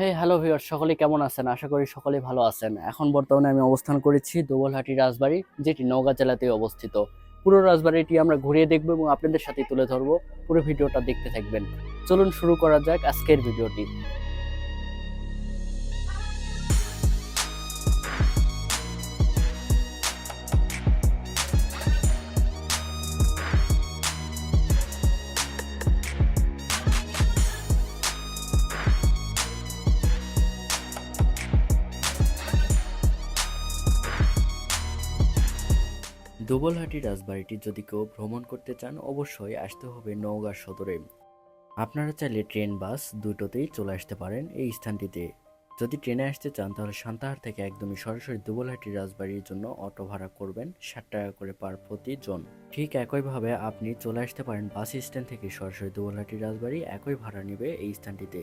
হ্যাঁ hello viewer সকলে কেমন আছেন? আশা করি সকলে ভালো আছেন। এখন বর্তমানে আমি অবস্থান করেছি দোবলহাটি রাজবাড়ি, যেটি নওগাঁ জেলাতে অবস্থিত। পুরো রাজবাড়িটি আমরা ঘুরিয়ে দেখব এবং আপনাদের সাথে তুলে ধরবো। পুরো ভিডিওটা দেখতে থাকবেন। চলুন শুরু করা যাক আজকের ভিডিওটি। দুবলহাটি রাজবাড়িটি যদি কেউ ভ্রমণ করতে চান, অবশ্যই আসতে হবে নওগাঁ সদরে। আপনারা চাইলে ট্রেন, বাস দুটোতেই চলে আসতে পারেন এই স্থানটিতে। যদি ট্রেনে আসতে চান, তাহলে সান্তাহার থেকে একদমই সরাসরি দুবলহাটি রাজবাড়ির জন্য অটো ভাড়া করবেন ষাট টাকা করে পার প্রতি জন ঠিক একইভাবে আপনি চলে আসতে পারেন বাস স্ট্যান্ড থেকে সরাসরি দুবলহাটি রাজবাড়ি, একই ভাড়া নেবে এই স্থানটিতে।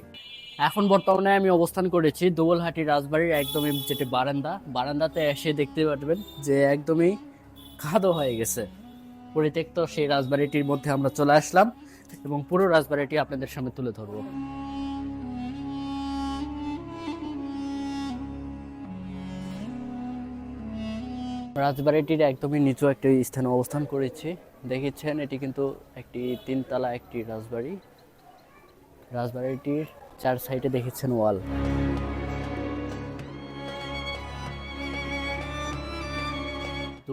এখন বর্তমানে আমি অবস্থান করেছি দুবলহাটি রাজবাড়ির একদমই যেটি বারান্দা। বারান্দাতে এসে দেখতে পারবেন যে একদমই কাদো হয়ে গেছে। পরিত্যক্ত সেই রাজবাড়িটির মধ্যে আমরা চলে আসলাম এবং পুরো রাজবাড়িটি আপনাদের সামনে তুলে ধরবো। রাজবাড়িটির একদমই নিচু একটি স্থানে অবস্থান করেছি। দেখেছেন, এটি কিন্তু একটি তিনতলা একটি রাজবাড়ি। রাজবাড়িটির চার সাইডে দেখেছেন ওয়াল।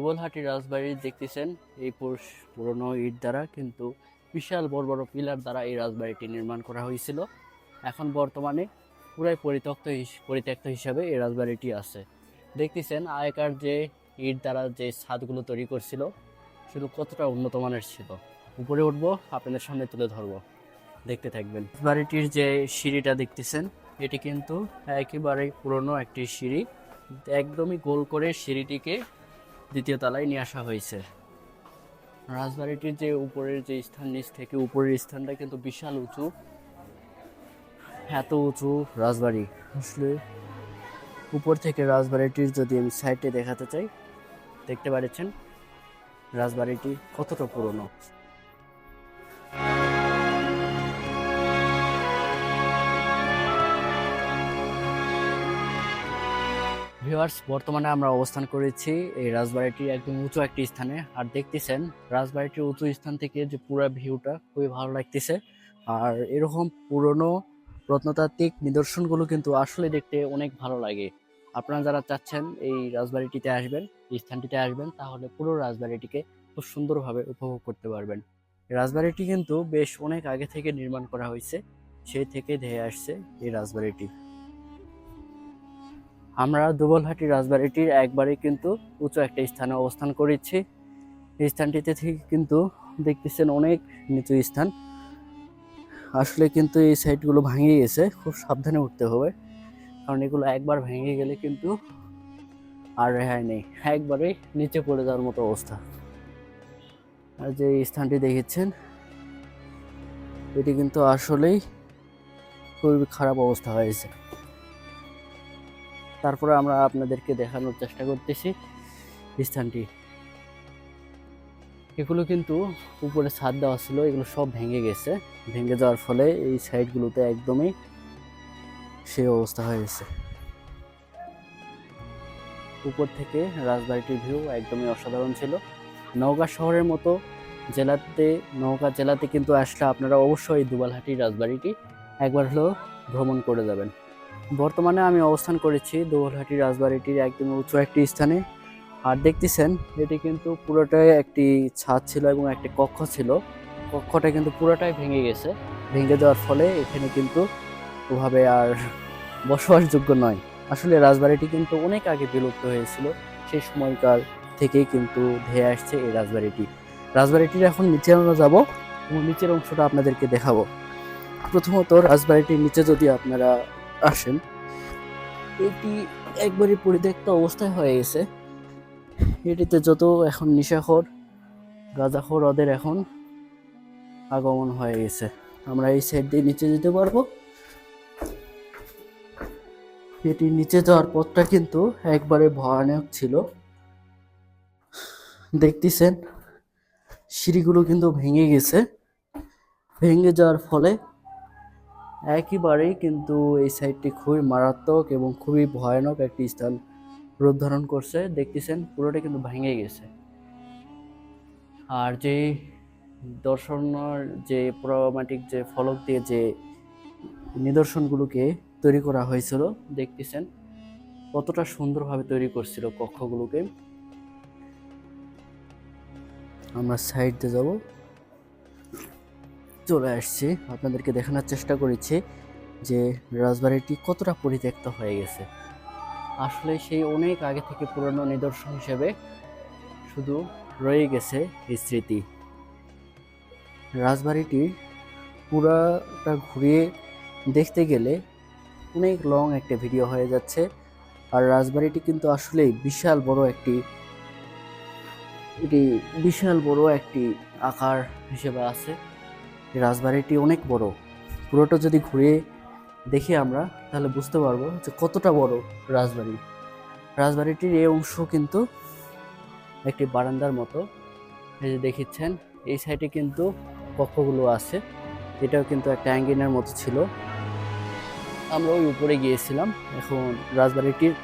দুবলহাটি রাজবাড়ি দেখতেছেন এই পুরনো ইট দ্বারা, কিন্তু বিশাল বড় বড় পিলার দ্বারা এই রাজবাড়িটি নির্মাণ করা হয়েছিল। এখন বর্তমানে পুরাই পরিত্যক্ত পরিত্যক্ত হিসাবে এই রাজবাড়িটি আছে। দেখতেছেন আগেকার যে ইট দ্বারা যে ছাদগুলো তৈরি করছিল, শুধু কতটা উন্নত মানের ছিল। উপরে উঠবো, আপনাদের সামনে তুলে ধরবো। দেখতে থাকবেন। বাড়িটির যে সিঁড়িটা দেখতেছেন, এটি কিন্তু একেবারে পুরনো একটি সিঁড়ি। একদমই গোল করে সিঁড়িটিকে দ্বিতীয় তলায় নিয়ে আসা হয়েছে। রাজবাড়িটির যে উপরের যে স্থান, নিচ থেকে উপরের স্থানটা কিন্তু বিশাল উঁচু। এত উঁচু রাজবাড়ি। আসলে উপর থেকে রাজবাড়িটির যদি আমি সাইডে দেখাতে চাই, দেখতে পাচ্ছেন রাজবাড়িটি কতটা পুরনো। ভিউয়ার্স বর্তমানে আমরা অবস্থান করেছি এই রাজবাড়িটির একদম উঁচু একটি স্থানে। আর দেখতেছেন, রাজবাড়িটির উঁচু স্থান থেকে যে পুরো ভিউটা খুবই ভালো লাগতেছে। আর এরকম পুরনো প্রত্নতাত্ত্বিক নিদর্শনগুলো কিন্তু আসলে দেখতে অনেক ভালো লাগে। আপনারা যারা চাচ্ছেন এই রাজবাড়িটিতে আসবেন, এই স্থানটিতে আসবেন, তাহলে পুরো রাজবাড়িটিকে খুব সুন্দরভাবে উপভোগ করতে পারবেন। রাজবাড়িটি কিন্তু বেশ অনেক আগে থেকে নির্মাণ করা হয়েছে সেই থেকে ধেয়ে আসছে এই রাজবাড়িটি। আমরা দুবলহাটি রাজবাড়িটির একবারে কিন্তু উঁচু একটা স্থানে অবস্থান করেছি। এই স্থানটিতে থেকে কিন্তু দেখতেছেন অনেক নিচু স্থান। আসলে কিন্তু এই সাইডগুলো ভাঙে গেছে, খুব সাবধানে উঠতে হবে। কারণ এগুলো একবার ভেঙে গেলে কিন্তু আর রেহাই নেই, একবারে নিচে পড়ে যাওয়ার মতো অবস্থা। আর যে স্থানটি দেখেছেন, এটি কিন্তু আসলেই খুবই খারাপ অবস্থা হয়েছে। তারপরে আমরা আপনাদেরকে দেখানোর চেষ্টা করতেছি স্থানটি। এগুলো কিন্তু উপরে ছাদ দেওয়া ছিল, এগুলো সব ভেঙে গেছে। ভেঙে যাওয়ার ফলে এই সাইডগুলোতে একদমই সেই অবস্থা হয়ে গেছে। উপর থেকে রাজবাড়িটির ভিউ একদমই অসাধারণ ছিল। নওগাঁ শহরের মতো জেলাতে, নওগাঁ জেলাতে কিন্তু আসলে আপনারা অবশ্যই দুবালহাটি রাজবাড়িটি একবার হলেও ভ্রমণ করে যাবেন। বর্তমানে আমি অবস্থান করেছি দোলহাটি রাজবাড়িটির একদম উঁচু একটি স্থানে। আর দেখতেছেন, এটি কিন্তু পুরোটাই একটি ছাদ ছিল এবং একটি কক্ষ ছিল। কক্ষটা কিন্তু পুরোটাই ভেঙে গেছে। ভেঙে যাওয়ার ফলে এখানে কিন্তু ওভাবে আর বসবাসযোগ্য নয়। আসলে রাজবাড়িটি কিন্তু অনেক আগে বিলুপ্ত হয়েছিল। সেই সময়কার থেকেই কিন্তু ধেয়ে আসছে এই রাজবাড়িটি। রাজবাড়িটির এখন নিচে আমরা যাব এবং নিচের অংশটা আপনাদেরকে দেখাবো। প্রথমত রাজবাড়িটির নিচে যদি আপনারা আসেন। এটি একবারই পরিত্যক্ত অবস্থায় হয়ে গেছে। এটিতে যত এখন নিশাখর, গাঁজাখর ওদের এখন আগমন হয়ে গেছে। আমরা এই সাইড দিয়ে নিচে যেতে পারব। এটি নিচে যাওয়ার পথটা কিন্তু একবারে ভয়ানক ছিল। দেখতেছেন, সিঁড়িগুলো কিন্তু ভেঙে গেছে। ভেঙে যাওয়ার ফলে একইবারেই কিন্তু এই সাইডটি খুবই মারাত্মক এবং খুবই ভয়ানক একটি স্থান রূপ ধারণ করছে। দেখতেছেন, পুরোটা কিন্তু ভেঙে গেছে। আর যে দর্শনের, যে প্রোগ্রামেটিক যে ফলক দিয়ে যে নিদর্শনগুলোকে তৈরি করা হয়েছিল, দেখতেছেন, কতটা সুন্দরভাবে তৈরি করছিল কক্ষগুলোকে। আমরা সাইড দিয়ে যাব। চলে আসছি। আপনাদেরকে দেখানোর চেষ্টা করেছি যে রাজবাড়িটি কতটা পরিত্যক্ত হয়ে গেছে। আসলে সেই অনেক আগে থেকে পুরনো নিদর্শন হিসেবে শুধু রয়ে গেছে এই স্মৃতি। রাজবাড়িটি পুরাটা ঘুরিয়ে দেখতে গেলে অনেক লং একটা ভিডিও হয়ে যাচ্ছে। আর রাজবাড়িটি কিন্তু আসলেই বিশাল বড় একটি, এটি বিশাল বড় একটি আকার হিসেবে আছে। রাজবাড়িটি অনেক বড়। পুরোটা যদি ঘুরে দেখি আমরা, তাহলে বুঝতে পারব যে কতটা বড় রাজবাড়ি। রাজবাড়িটির এই অংশ কিন্তু একটি বারান্দার মতো। এই যে দেখিচ্ছেন, এই সাইডে কিন্তু কক্ষগুলো আছে। এটাও কিন্তু একটা অ্যাঙ্গিনের মতো ছিল। আমরা ওই উপরে গিয়েছিলাম। এখন রাজবাড়িটির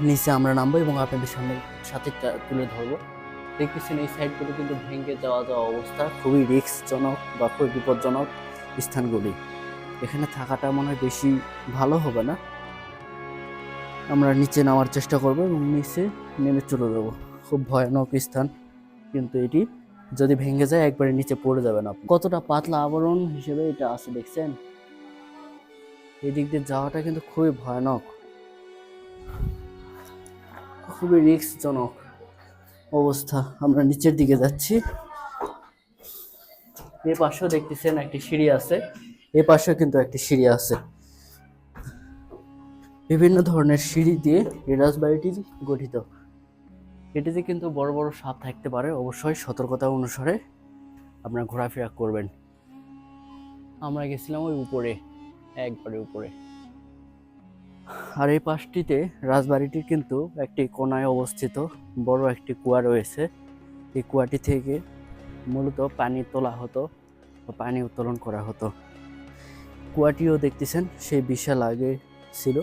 নিচে আমরা নামবো এবং আপনাদের সামনে সাথে তুলে ধরবো। দেখতেছেন এই সাইডগুলো কিন্তু ভেঙে যাওয়া যাওয়া অবস্থা খুবই রিস্কজনক বা খুবই বিপজ্জনক স্থানগুলি। এখানে থাকাটা মনে হয় বেশি ভালো হবে না। আমরা নিচে নামার চেষ্টা করব এবং নিচে নেমে চলে যাব। খুব ভয়ানক স্থান কিন্তু এটি। যদি ভেঙে যায়, একবারে নিচে পড়ে যাবে না কতটা পাতলা আবরণ হিসেবে এটা আছে, দেখছেন? এই দিক দিয়ে যাওয়াটা কিন্তু খুবই ভয়ানক। খুবই রিস্কজনক। অবস্থা। আমরা নিচের দিকে যাচ্ছি। এ পাশেও দেখতেছেন একটি সিঁড়ি আছে। এ পাশেও কিন্তু একটি সিঁড়ি আছে। বিভিন্ন ধরনের সিঁড়ি দিয়ে এই রাজবাড়িটি গঠিত। এটিতে কিন্তু বড় বড় সাপ থাকতে পারে। অবশ্যই সতর্কতা অনুসারে আপনারা ঘোরাফেরা করবেন। আমরা গেছিলাম ওই উপরে একবারে উপরে। আর এই পাশটিতে রাজবাড়িটির কিন্তু একটি কোনায় অবস্থিত বড় একটি কুয়া রয়েছে। এই কুয়াটি থেকে মূলত পানি তোলা হতো পানি উত্তোলন করা হতো। কুয়াটিও দেখতেছেন সেই বিশাল আগে ছিল।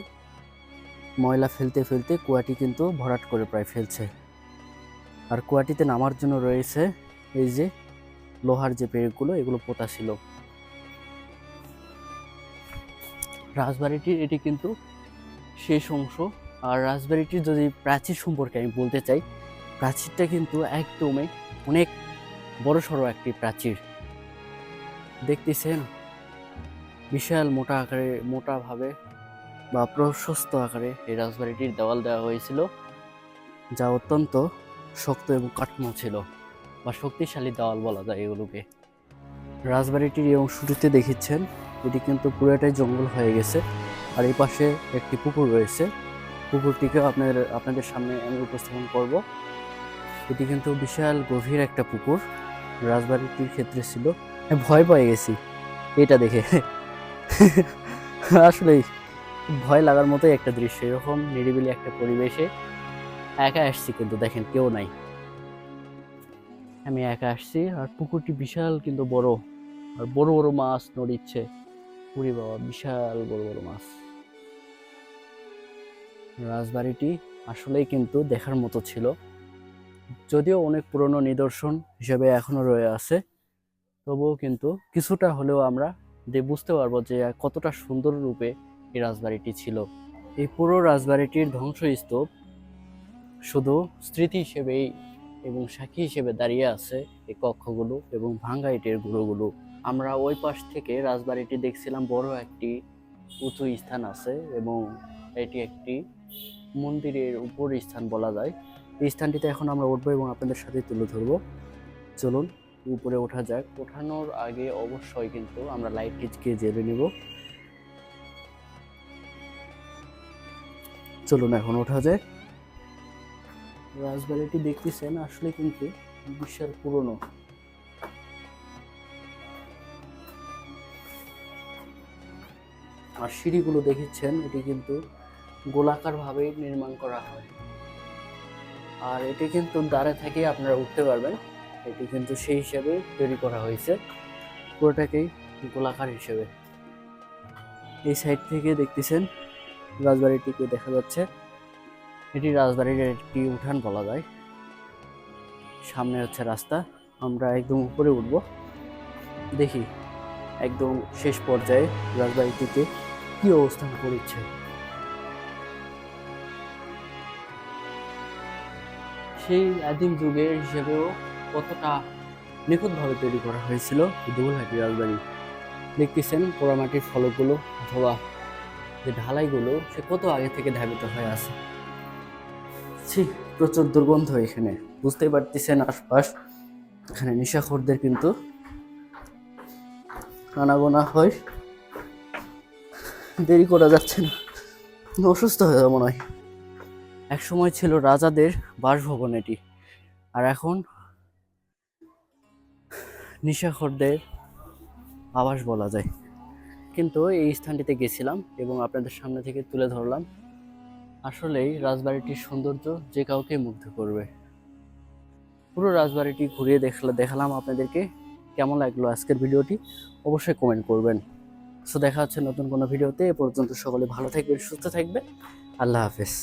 ময়লা ফেলতে ফেলতে কুয়াটি কিন্তু ভরাট করে প্রায় ফেলছে। আর কুয়াটিতে নামার জন্য রয়েছে এই যে লোহার যে পেরেকগুলো এগুলো পোতা ছিল। রাজবাড়িটির এটি কিন্তু শেষ অংশ। আর রাজবাড়িটির যদি প্রাচীর সম্পর্কে আমি বলতে চাই, প্রাচীরটা কিন্তু একদমই অনেক বড় সড়ো একটি প্রাচীর। দেখতেছেন? বিশাল মোটা আকারে মোটাভাবে বা প্রশস্ত আকারে এই রাজবাড়িটির দেওয়াল দেওয়া হয়েছিল, যা অত্যন্ত শক্ত এবং কাঠামো ছিল, বা শক্তিশালী দেওয়াল বলা যায় এগুলোকে। রাজবাড়িটির এই অংশটিতে দেখিচ্ছেন এটি কিন্তু পুরোটাই জঙ্গল হয়ে গেছে। আর এই পাশে একটি পুকুর রয়েছে। পুকুরটিকেও আপনাদের আপনাদের সামনে আমি উপস্থাপন করব। এটি কিন্তু বিশাল গভীর একটা পুকুর। রাজবাড়িটির ক্ষেত্রে ছিল। ভয় পেয়ে গেছি। এটা দেখে। আসলেই ভয় লাগার মতোই একটা দৃশ্য। এরকম নিরিবিলি একটা পরিবেশে একা আসছি কিন্তু দেখেন কেউ নাই। আমি একা আসছি আর পুকুরটি বিশাল কিন্তু বড়। আর বড় বড় মাছ নড়িচ্ছে। পুরি বাবা, বিশাল বড় বড় মাছ। রাজবাড়িটি আসলেই কিন্তু দেখার মতো ছিল। যদিও অনেক পুরনো নিদর্শন হিসেবে এখনও রয়ে আছে, তবুও কিন্তু কিছুটা হলেও আমরা যে বুঝতে পারব যে কতটা সুন্দর রূপে এই রাজবাড়িটি ছিল। এই পুরো রাজবাড়িটির ধ্বংসস্তূপ শুধু স্মৃতি হিসেবেই এবং সাক্ষী হিসেবে দাঁড়িয়ে আছে এই কক্ষগুলো এবং ভাঙ্গা ইটের গুঁড়োগুলো। আমরা ওই পাশ থেকে রাজবাড়িটি দেখছিলাম, বড় একটি উঁচু স্থান আছে এবং এটি একটি মন্দিরের উপর স্থান বলা যায়। এই স্থানটিতে এখন আমরা উঠবো এবং আপনাদের সাথে তুলে ধরবো। চলুন, উপরে ওঠা যাক। ওঠানোর আগে অবশ্যই কিন্তু আমরা লাইট টিচকে জেলে নেব। চলুন এখন ওঠা যাক। রাজবাড়িটি দেখতেছেন, আসলে কিন্তু বিশাল পুরনো। আর সিঁড়িগুলো দেখেছেন এটি কিন্তু গোলাকার ভাবে নির্মাণ করা হয়। আর এটি কিন্তু দাঁড়ে থেকে আপনারা উঠতে পারবেন। এটি কিন্তু সেই হিসাবে তৈরি করা হয়েছে। পুরোটাকেই গোলাকার হিসেবে। এই সাইড থেকে দেখতেছেন রাজবাড়িটিকে দেখা যাচ্ছে। এটি রাজবাড়ির একটি উঠান বলা যায়। সামনে হচ্ছে রাস্তা। আমরা একদম উপরে উঠব। দেখি, একদম শেষ পর্যায়ে রাজবাড়িটিতে কি অবস্থান করেছে। সেই আদিম যুগের হিসেবেও কতটা নিখুঁতভাবে তৈরি করা হয়েছিল এই দুবলহাটি রাজবাড়ি। দেখতেছেন পোড়ামাটির ফলকগুলো অথবা যে ঢালাইগুলো, সে কত আগে থেকে ধাবিত হয়ে আছে। ছি, প্রচুর দুর্গন্ধ এখানে। বুঝতেই পারতেছেন আশপাশ। এখানে নেশাখোরদের কিন্তু আনাগোনা হয়। দেরি করা যাচ্ছে না। অসুস্থ হয়ে যাব নয়। এক সময় ছিল রাজাদের বাসভবন এটি। আর এখন নিশাখরদের আবাস বলা যায়। কিন্তু এই স্থানটিতে গেছিলাম এবং আপনাদের সামনে থেকে তুলে ধরলাম। আসলেই রাজবাড়িটির সৌন্দর্য যে কাউকে মুগ্ধ করবে। পুরো রাজবাড়িটি ঘুরিয়ে দেখলা দেখালাম আপনাদেরকে কেমন লাগল আজকের ভিডিওটি। অবশ্যই কমেন্ট করবেন। সো দেখা হচ্ছে নতুন কোনো ভিডিওতে। এ পর্যন্ত সকলে ভালো থাকবেন, সুস্থ থাকবেন। আল্লাহ হাফেজ।